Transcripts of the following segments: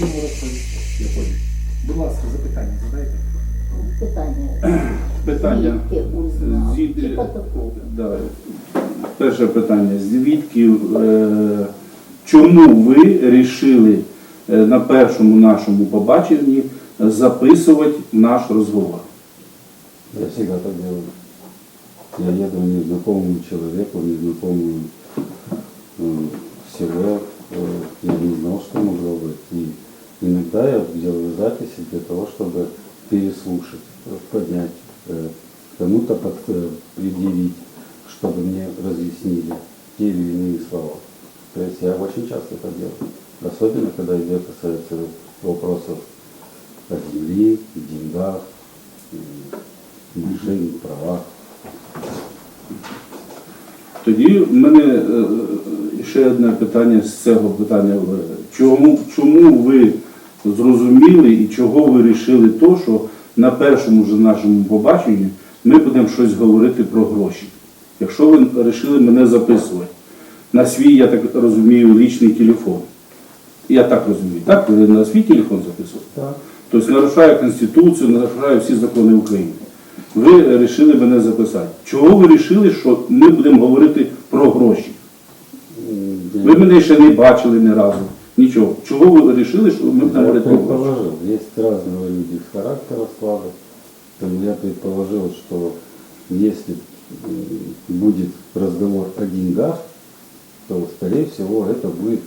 будемо розповісти. Я понял. Будь ласка, запитання задайте. Питання. Питання. Звідки узнав? Звідки- Типа такого. Да. Перше питання. Звідки, е, чому ви вирішили е, на першому нашому побаченні записувати наш розговор? Я всегда так делаю. Я еду незнакомому человеку, незнакомому э, село. Э, я не знал, что могло быть. И иногда я делаю записи для того, чтобы переслушать, э, поднять, э, кому-то под- э, предъявить, чтобы мне разъяснили те или иные слова. То есть я очень часто это делаю. Особенно, когда идет касается вопросов о земле, деньгах, м, решений, правах. Тоді в мене е, ще одне питання з цього питання. Е, Чому, чому ви зрозуміли і чого ви вирішили то, що на першому ж нашому побаченні ми будемо щось говорити про гроші? Якщо ви вирішили мене записувати на свій, я так розумію, лічний телефон. Я так розумію, так? Ви на свій телефон записували? Так. Тобто нарушає Конституцію, нарушає всі закони України. Ви вирішили мене записати. Чого ви вирішили, що ми будемо говорити про гроші? Ви мене ще не бачили ні разу. Нічого. Чого ви вирішили, що ми будемо Я говорити про гроші? предположил, есть разного люди характера склада, поэтому я предположил, что если м, будет разговор о деньгах, то, скорее всего, это будет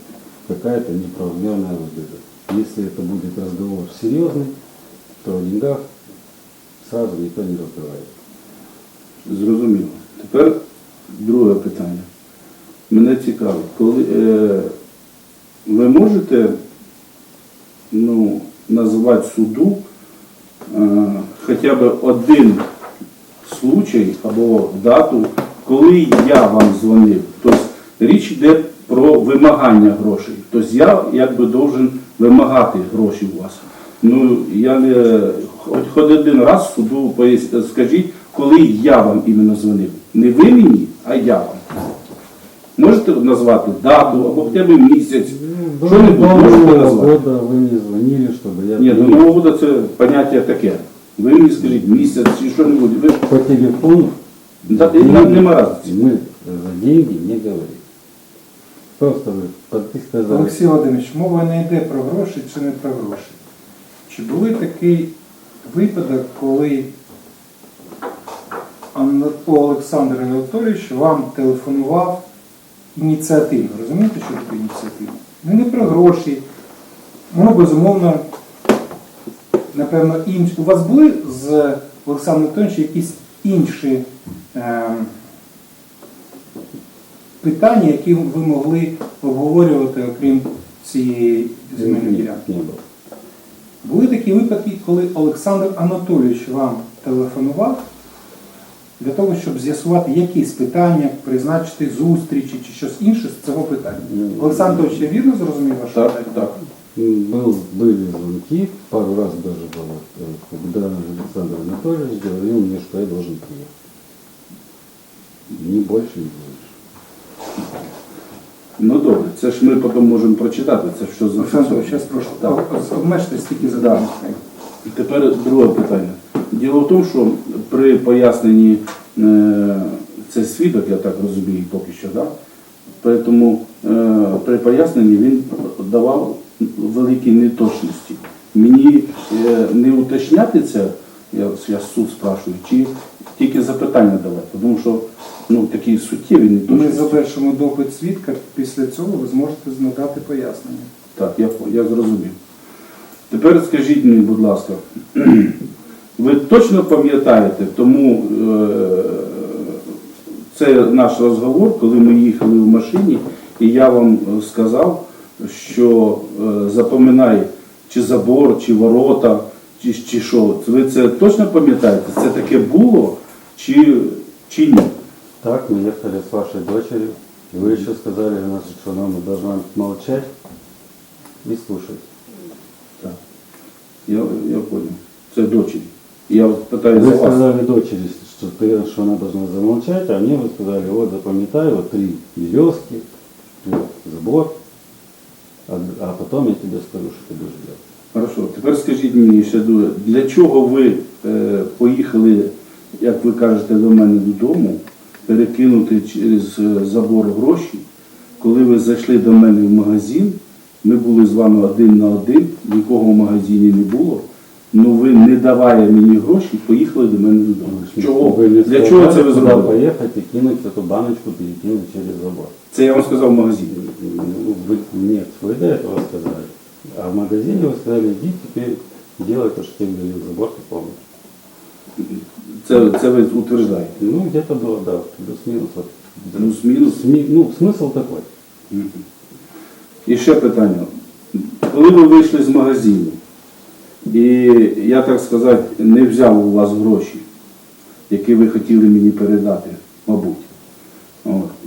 какая-то неправомерная выгода. Если это будет разговор серьезный, то о деньгах сразу никто не разговаривает. Зрозуміло. Тепер друге питання. Мене цікавить, коли е, ви можете ну, назвати суду е, хоча б один случай або дату, коли я вам дзвонив. Тобто річ йде про вимагання грошей. Тобто я якби должен вимагати гроші у вас. Ну, я не хоч, один раз суду скажіть, коли я вам іменно дзвонив. Не ви мені, а я вам. Можете назвати дату або хоча б місяць. Що-небудь До можете Нового назвати? года вы мне звонили, чтобы я Ні, до приехал. Нового року це поняття таке. Ви мені скажіть місяць чи що-небудь. Ви ж по телефону Да, і нам нема разниці. мы за деньги не говорим. Просто вы, под- ты сказал, Олексій Володимирович, мова не йде про гроші чи не про гроші. Чи були такий випадок, коли Анатолій Олександр Анатолійович вам телефонував ініціативно? Розумієте, що таке ініціативно? Ну не про гроші. Ну, безумовно, напевно, інш... у вас були з Олександром Анатолійовичем якісь інші ем, питання, які ви могли обговорювати, окрім цієї земельної ділянки? Були такі випадки, коли Олександр Анатолійович вам телефонував для того, щоб з'ясувати якісь питання, призначити зустрічі чи щось інше з цього питання. Ні. Олександр Анатолійович, я вірно зрозумів ваше Так, питання? так. М, Был, были звонки, пару раз даже было, э, когда Александр Анатольевич говорил мне, что я должен приехать. Ни больше, ни больше. Ну добре, це ж ми потім можемо прочитати. Це що за Олександр Анатолійович, зараз прошу. Так. О- Обмежте стільки задань. Тепер друге питання. Діло в тому, що при поясненні е, це свідок, я так розумію, поки що, да? Тому е, при поясненні він давав великі неточності. Мені е, не уточняти це, я, я суд спрашую, чи тільки запитання давати, тому що ну, такі суттєві Ми завершимо допит свідка, після цього ви зможете надати пояснення. Так, я, я зрозумів. Тепер скажіть мені, будь ласка, ви точно пам'ятаєте, тому е, це наш розговор, коли ми їхали в машині, і я вам е, сказав, що е, запам'ятай, чи забор, чи ворота, чи, чи що. Ви це точно пам'ятаєте? Це таке було чи, чи ні? Так, мы ехали с вашей дочерью, и вы еще сказали, что она должна молчать и слушать. Так. Я, я понял. Це дочері. Я от питаю за Вы вас. сказали дочери, что, ты, что она должна замолчать, а мне вы сказали, вот запоминай, вот три березки, вот забор. а, а потом я тебе скажу, что ты будешь делать. Хорошо, тепер скажіть мені ще друге, для чого ви е, поїхали, як ви кажете, до мене додому, перекинути через е, забор гроші, коли ви зайшли до мене в магазин, ми були з вами один на один, нікого в магазині не було. Ну ви не давая мені гроші, поїхали до мене додому. Чого? Вы мне Для чого це сказали, ви куда зробили? поехать и кинуть эту баночку, перекинуть через забор. Це я вам сказав в магазині. Ну, вы, нет, вы до этого сказали. А в магазине вы сказали, иди теперь делай то, что тебе говорил забор, ты помнишь. Це, це ви утверждаєте. Ну, где-то было, да, плюс-минус. Вот. Плюс-мінус. Сми- Ну, смысл такой. Мгм. І ще питання. Коли ви вийшли з магазину, і я так сказати, не взяв у вас гроші, які ви хотіли мені передати, мабуть.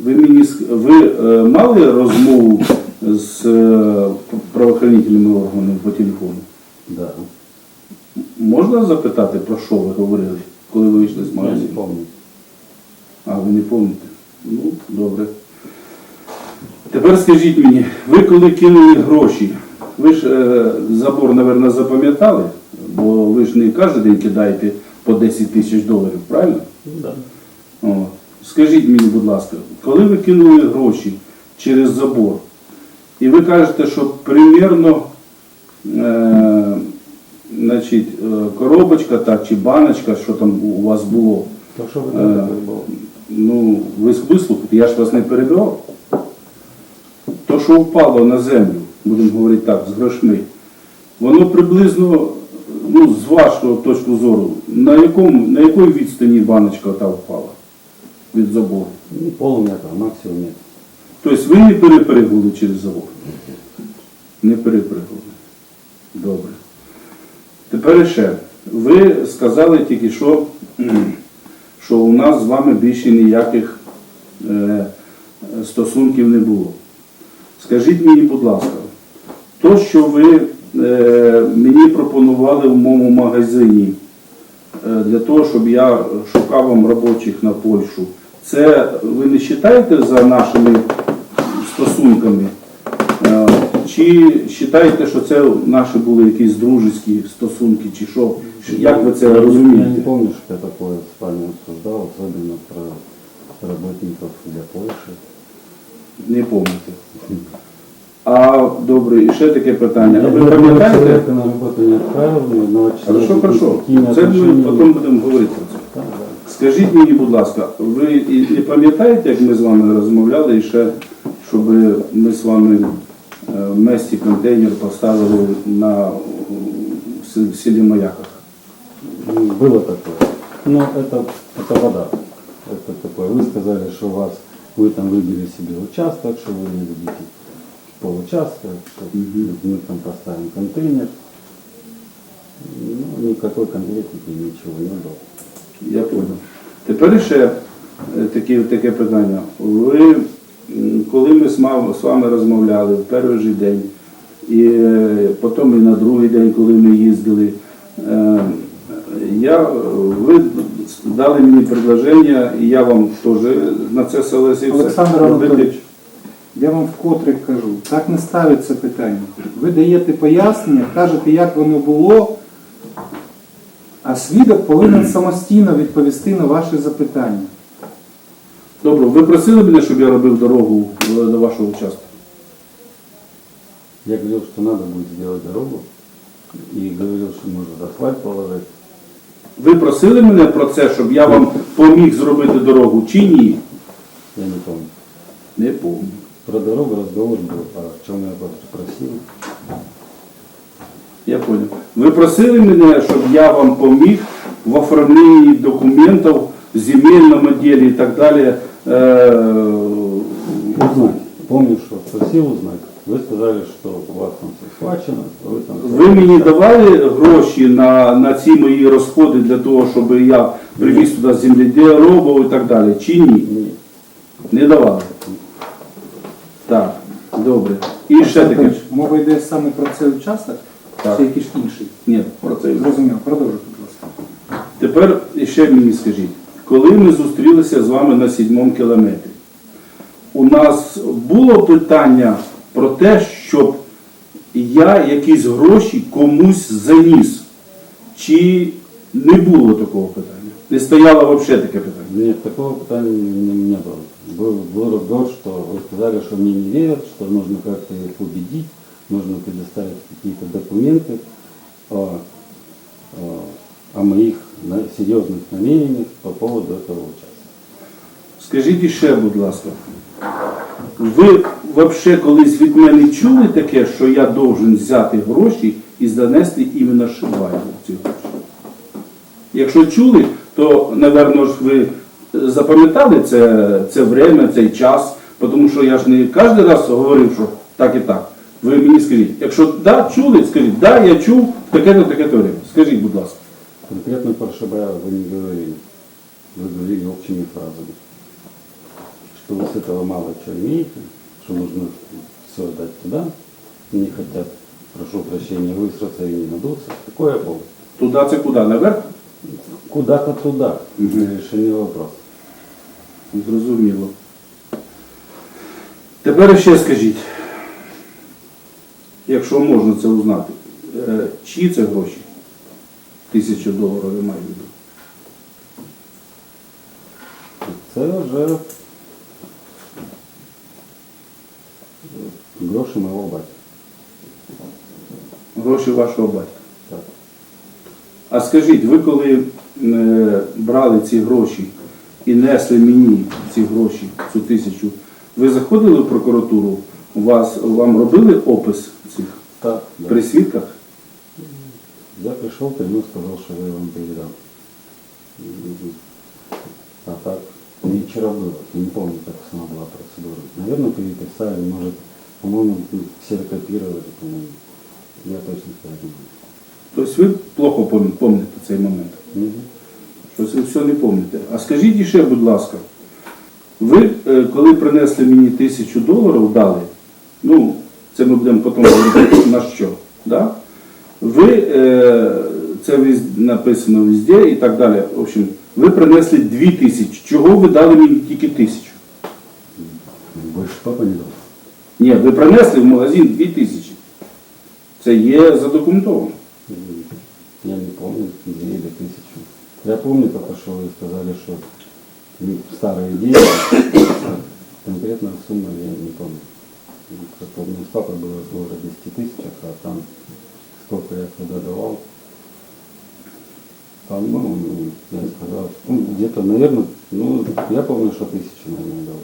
Ви, мені, ви е, мали розмову з е, правоохоронними органами по телефону? Да. Можна запитати, про що ви говорили, коли ви вийшли з Я не магазину? помню. А, ви не пам'ятаєте? Ну, добре. Тепер скажіть мені, ви коли кинули гроші, ви ж е, забор, мабуть, запам'ятали, бо ви ж не кожен день кидаєте по 10 тисяч доларів, правильно? Ну, да. О. Скажіть мені, будь ласка, коли ви кинули гроші через забор, і ви кажете, що примірно е, значить, е, коробочка так, чи баночка, що там у вас було, То, что вы Э, говорите, было. Ну, ви вислухайте, я ж вас не перебивав. То, що впало на землю, будемо говорити так, з грошми, воно приблизно, ну, з вашого точки зору, на якому, на якій відстані баночка та впала від забору? Ну, полметра, максимум метр. Тобто ви не перепригували через забор? Не перепригували. Добре. Тепер ще. Ви сказали тільки що, що у нас з вами більше ніяких е, стосунків не було. Скажіть мені, будь ласка, то, що ви е, мені пропонували в моєму магазині е, для того, щоб я шукав вам робочих на Польщу, це ви не вважаєте за нашими стосунками? Е, Чи вважаєте, що це наші були якісь дружеські стосунки, чи що? Як ви це Я не розумієте? помню, что я такое с вами обсуждал, особенно про работников для Польши. Не пам'ятаєте. А добре, і ще таке питання. А Я ви ни одного пам'ятаєте? человека на работу не отправил, ни одного человека Хорошо, хорошо. никакими Це ми отношениями. потім будемо говорити про це. Да, да. Скажіть мені, будь ласка, ви і не пам'ятаєте, як ми з вами розмовляли, і ще, щоб ми з вами е, в месті контейнер поставили на в сел- в селі Маяках? М, Было такое. Но это, это вода. Это такое. Вы сказали, что у вас вы там выбили себе участок, что вы не любите получастка, что мы там поставим контейнер. Ну, никакой конкретики, ничего не было. Я понял. Тепер ще е, таке, таке питання. Ви, коли ми з вами розмовляли в перший же день, і е, потім і на другий день, коли ми їздили, е, я, ви дали мені предложення, і я вам теж на це согласився. Олександр Анатолійович, я вам вкотре кажу, так не ставиться питання. Ви даєте пояснення, кажете, як воно було, а свідок повинен самостійно відповісти на ваші запитання. Добре, ви просили мене, щоб я робив дорогу е, до вашого участку? Я говорил, что надо будет сделать дорогу. И говорил, что может асфальт положить. Ви просили мене про це, щоб я вам поміг зробити дорогу чи ні? Я не помню. Не помню. Про дорогу разговор был, а в чем я вас просил? Я понял. Ви просили мене, щоб я вам поміг в оформленні документів, в земельному ділі і так далі. Е, Узнать. Помню, что просил узнать. Вы сказали, что у вас там все схвачено, что вы там... Ви мені давали гроші на, на ці мої розходи для того, щоб я привіз туди земледіробов і так далі. Чи ні? Нет. Не давали. Так, добре. І ще таке. ж. Мова йде саме про цей участок, Так. чи якийсь інший? Ні, про це. Зрозуміло, продовжуйте, будь ласка. Тепер ще мені скажіть, коли ми зустрілися з вами на сідьмому кілометрі, у нас було питання про те, щоб я якісь гроші комусь заніс. Чи не було такого питання? Не стояло взагалі таке питання? Нет, такого питания не, не было. Был, был разговор, что вы сказали, что мне не верят, что нужно как-то их убедить, нужно предоставить какие-то документы о, о, о моих на- серьезных намерениях по поводу этого участка. Скажіть іще, будь ласка, ви взагалі колись від мене чули таке, що я должен взяти гроші і занести іменно Шибаєву ці гроші? Якщо чули, то, напевно ж, ви запам'ятали це, це время, цей час, тому що я ж не кожен раз говорив, що так і так. Ви мені скажіть, якщо да, чули, скажіть, да, я чув таке-то, таке-то время. Скажіть, будь ласка. Конкретно про Шабая вы не говорили. Вы говорили общими фразами. Что вы с этого мало чего имеете, что нужно все дать туда, не хотят, прошу прощения, высраться и не надуться. Какой я повод? Туди це куди? Наверх? Куда-то туда, Мгм. для решения вопроса. Зрозуміло. Тепер ще скажіть, якщо можна це узнати, е, чиї це гроші? Тисячу доларів я маю в. Це вже гроші мого батька. Гроші вашого батька. Так. А скажіть, ви коли е, брали ці гроші і несли мені ці гроші, цю тисячу, ви заходили в прокуратуру, вас, вам робили опис цих Так, при свідках? Я пришел, принес, сказал, что я вам передам. А так, не вчера было, я не помню, как сама была процедура. Наверное, переписали, может, по-моему, ксерокопировали, по-моему. Я точно не могу. Тобто ви плохо пам'ятаєте цей момент? Мгм. Щось ви все не пам'ятаєте. А скажіть ще, будь ласка, ви е, коли принесли мені тисячу доларів, дали, ну, це ми будемо потім говорити на що, да? ви, е, це написано везде і так далі. В общем, ви принесли дві тисячі. Чого ви дали мені тільки тисячу? Больше папа не дал. Ні, ви принесли в магазин дві тисячі. Це є задокументовано. Я не помню, две или тысячу. Я помню только, что вы сказали, что ну, старые деньги, конкретно сумму я не помню. Просто у меня с папой было о 10 тысячах, а там сколько я туда давал. По-моему, я сказал, ну, где-то, наверное, ну, я помню, что тысячу, наверное, дал.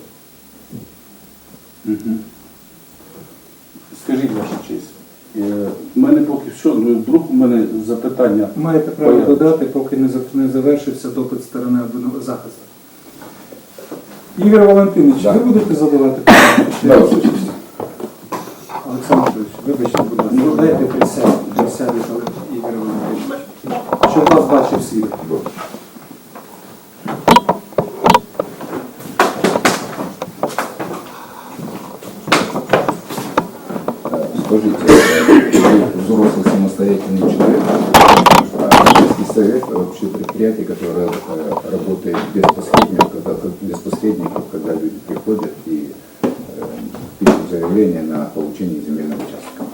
Скажіть ваша честь. Е, У мене поки що, ну вдруг у мене запитання. Маєте право додати, поки не завершився допит сторони захисту. Ігор Валентинович, ви будете задавати питання? Да. Олександр Петрович, вибачте, будь ласка, ну, дайте присягу, присягу Ігор Валентинович, щоб вас бачив світ. Вообще предприятие, которое э, работает без посредников, когда, без посредников, когда люди приходят и э, пишут заявление на получение земельного участка.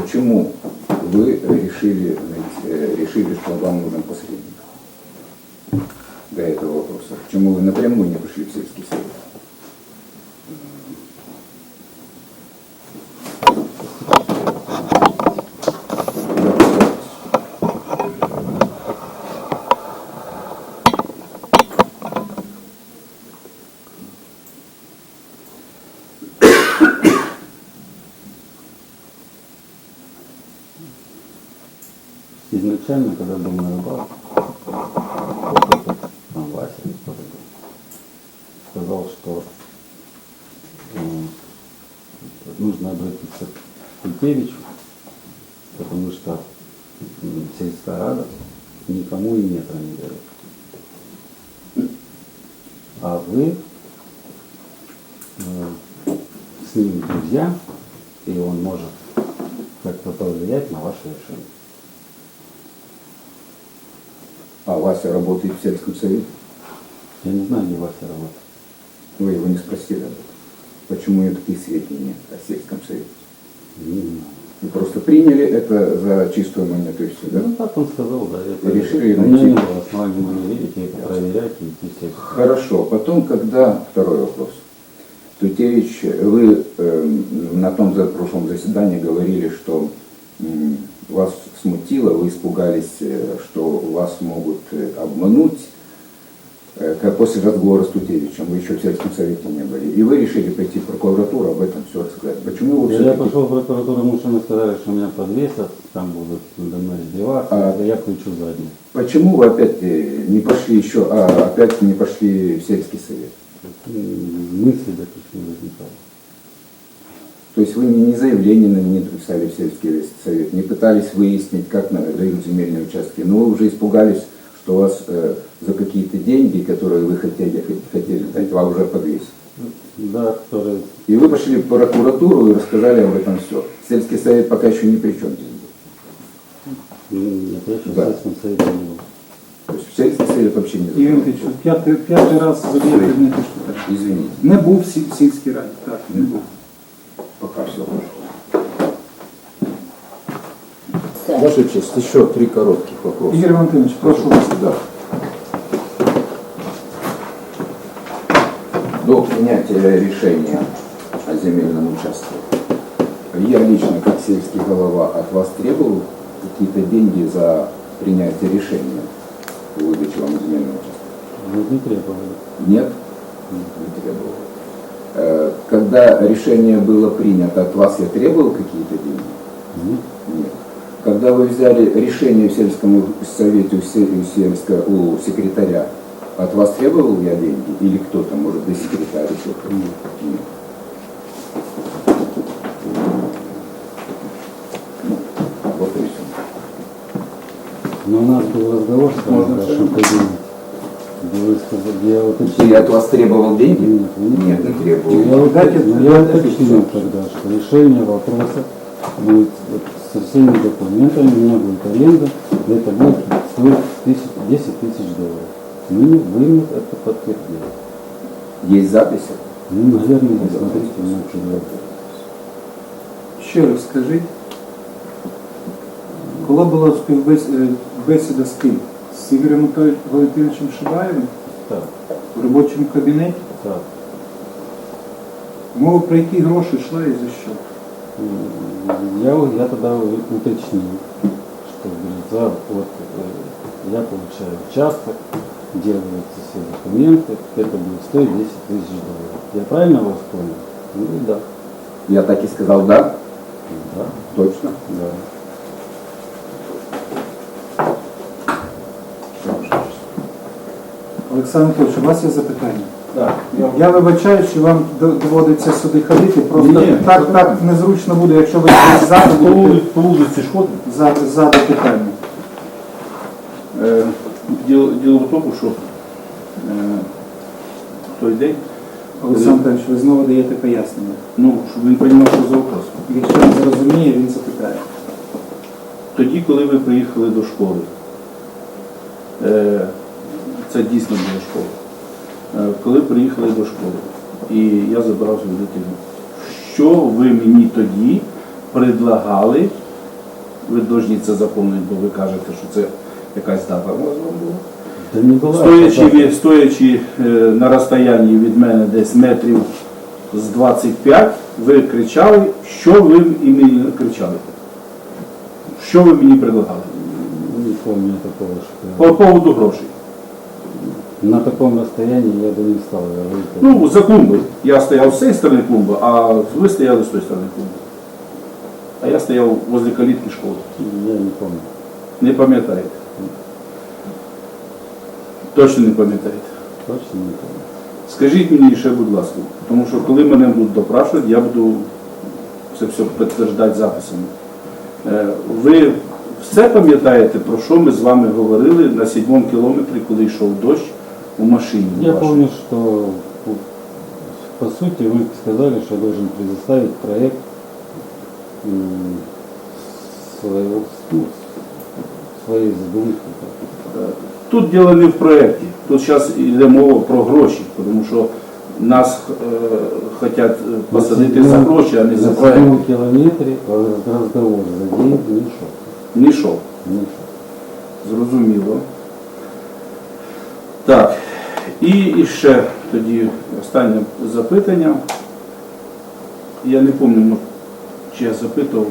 Почему вы решили, э, решили, что вам нужен посредник для этого вопроса? Почему вы напрямую не пришли в сельский совет? Изначально, когда был на рыбалке, кто-то, там Вася или кто-то был, сказал, что э, нужно обратиться к Кулькевичу, потому что сельская рада никому и метра не дает. А вы э, с ним друзья, и он может как-то повлиять на ваше решение. А Вася работает в сельском совете? Я не знаю, где Вася работает. Вы его не спросили об этом. Почему него такие сведения о сельском совете? Не знаю. И просто приняли это за чистую монету и все, да? Ну, так он сказал, да. Я Решили У меня найти. не было основания верить и проверять, и идти. Хорошо. Потом, когда... Второй вопрос. Тутевич, вы эм, на том за- прошлом заседании говорили, что м, вас смутило, вы испугались, э, что вас могут э, обмануть. Э, как После разговора с Тутевичем, вы еще в сельском совете не были, и вы решили пойти в прокуратуру об этом все рассказать. Почему вы Я, пошел в прокуратуру, мужчины сказали, что меня подвесят, там будут надо мной издеваться, А. я включу заднюю. Почему вы опять э, не пошли еще, а опять не пошли в сельский совет? Мысли таких не возникало. То есть вы ни заявление на не написали в сельский совет, не пытались выяснить, как дают земельные участки, но вы уже испугались, что вас э, за какие-то деньги, которые вы хотели, хотели дать, вас уже подвесят. Да, которые... И вы пошли в прокуратуру и рассказали об этом все. Сельский совет пока еще ни при чем здесь был. м, Нет, я сейчас Да. в Советском совете не был. То есть в сельский совет вообще не Ігор Антонович, ви п'ятий, п'ятий раз задаєте одне і те ж питання. Извините, Не був в сіль- сільській раді, так, не був. пока все прошло. Ваша честь, еще три коротких вопроса. Ігор Валентинович, прошу вас. Да. До принятия решения о земельном участке, я лично, как сельский голова, от вас требовал какие-то деньги за принятие решения о выдаче вам земельного участка? Не требовали. Нет? Не требовал. Э, Когда решение было принято, от вас я требовал какие-то деньги? Нет. Нет. Когда вы взяли решение в сельском совете у, се- у сельска- у секретаря, от вас требовал я деньги? Или кто-то, может быть, секретарь еще кто-то? Нет. Ну, вот. Но у нас был разговор с вами Можно Вы сказали, я вот Если я от вас требовал деньги? Нет, вы не Нет, не Я, требовал. вот, Дайте- ну, я уточнил тогда, что решение вопроса будет вот со всеми документами, у меня будет аренда, и это будет стоить тысяч- 10 тысяч долларов. Ну, вы мне это подтвердили. Есть записи? Ну, наверное, вы смотрите на чудо. Ще раз скажіть, коли була співбесіда з ким? З Ігорем Анатолій- Валентиновичем Шибаєвим Так, в робочому кабінеті? так. Мова про які гроші йшла і за що? Я, я тогда уточнил, что говорит, за, вот, э, я получаю участок, делаются все документы, это будет стоить 10 тысяч долларов. Я правильно вас понял? Ну да. Я так и сказал, да? Да, Точно? да. Олександр Анатольович, у вас є запитання? Так, Я вибачаю, що вам доводиться сюди ходити, просто Ні, так, так незручно буде, якщо ви ззаду по, будете по вулиці ж ходимо. ззаду, ззаду питання. Е, Діло, діло в тому, що е, в той день, Олександр Анатольович, ви знову даєте пояснення. ну, щоб він розумів, що за вопрос. Якщо він зрозуміє, він запитає. Тоді, коли ви приїхали до школи, е, це дійсно була школа. Е, Коли приїхали до школи, і я забирав свою дитину, що ви мені тоді предлагали, ви повинні це заповнити, бо ви кажете, що це якась дата у вас була. Стоячи, стоячи е, на розстоянні від мене десь метрів з 25, ви кричали, що ви і мені кричали? Що ви мені предлагали? Не помню такого, По поводу грошей. На таком расстоянии я бы не стал говорить. Ну, за клумби. Я стояв з цієї сторони клумби, а ви стояли з тої сторони клумби. А я стояв возле калітки школи. Я не помню. Не пам'ятаєте? Точно не пам'ятаєте. Точно не помню. Скажіть мені ще, будь ласка, тому що коли мене будуть допрашувати, я буду це все підтверждати записами. Е, Ви все пам'ятаєте, про що ми з вами говорили на сьомому кілометрі, коли йшов дощ у машині? Я вашій? помню, что по сути вы сказали, что я должен предоставить проект своего, ну, своей задумки. Тут діло не в проєкті, тут зараз йде мова про гроші, тому що нас е, хочуть посадити за гроші, а не за На проект. седьмом километре э, разговор за деньги не шел. Не йшов. Не шел. Зрозуміло. Так. І, і ще тоді останнє запитання. Я не пам'ятаю, ну, чи я запитував,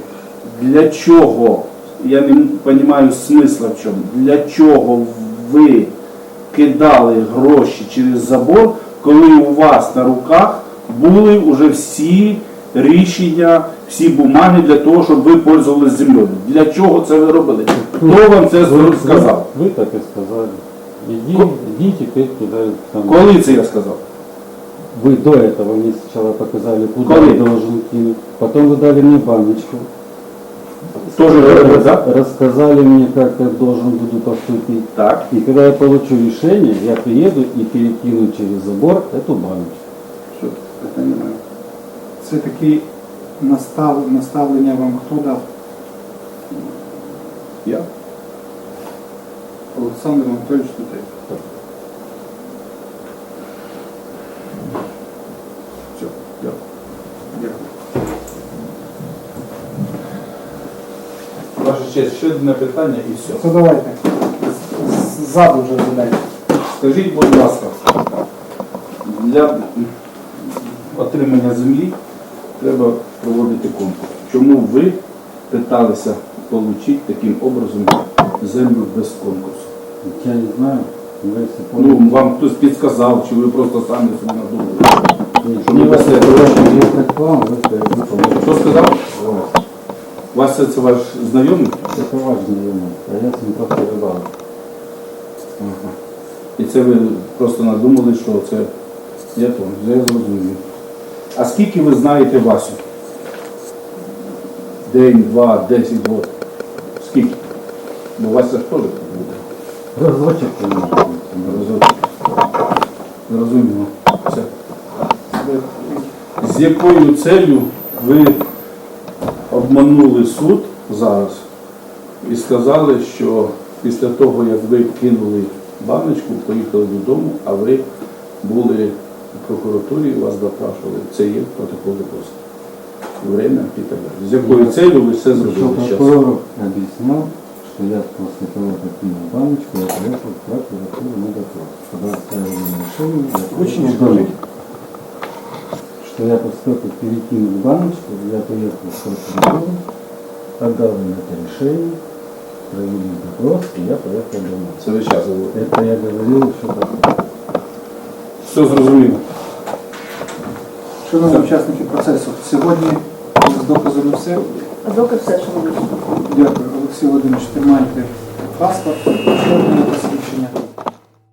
для чого, я не розумію смисла в чому, для чого ви кидали гроші через забор, коли у вас на руках були вже всі рішення, всі бумаги для того, щоб ви пользувалися землею. Для чого це ви робили? Хто вам це Вы, сказав? вы, вы так и сказали. Иди, Ко- иди теперь туда. Там. Коли це я сказав? Вы до этого мне сначала показали, куда Коли? я должен кинуть. Потом вы дали мне баночку. Тоже да? Рассказали мне, как я должен буду поступить. Так. И когда я получу решение, я приеду и перекину через забор эту баночку. Все, питань немає. Це таке настав, наставлення вам хто дав? Олександр Анатолійович Тутей. Все, дякую. Дякую. Ваша честь, ще одне питання і все. То давайте. Ззаду вже задайте. Скажіть, будь ласка, для отримання землі треба проводити конкурс. Чому ви питалися отримати таким образом землю без конкурсу? Я не знаю, но если Ну, помните- вам хтось підказав, чи ви просто самі собі надумали? Нет, что не вы вас после это этого очень очень- близко к вам, вы это- вы помните. Що сказав? Вас це, це ваш знайомий? Это важно, ему. А я с ним просто рыбалок. Ага. І це ви просто надумали, що це я то, я зрозумів. А скільки ви знаєте Васю? День, два, десять років. Скільки? Бо Вася ж теж так буде. Разочек. Розумію. Все. З якою целью ви обманули суд зараз і сказали, що після того, як ви кинули баночку, поїхали додому, а ви були в прокуратурі, і вас допрашували. Це є протокол допросу. Время і так далі. З якою целью ви все зробили прокурор объяснял, что я после того, как кинул баночку, я поехал в прокуратуру на допрос. Когда оставили мне решение, я Очень поехал здорово. домой. Что я после того, как перекинул баночку, я поехал в прокуратуру, отдал им это решение, провели допрос, и я поехал домой. Це ви час говорите. Это я говорил еще потом. Все зрозуміло. Шановні учасники процесу, сьогодні з доказами все. Доки все, що ми Дякую. Олексій Володимирович, тримайте паспорт, ще одне посвідчення.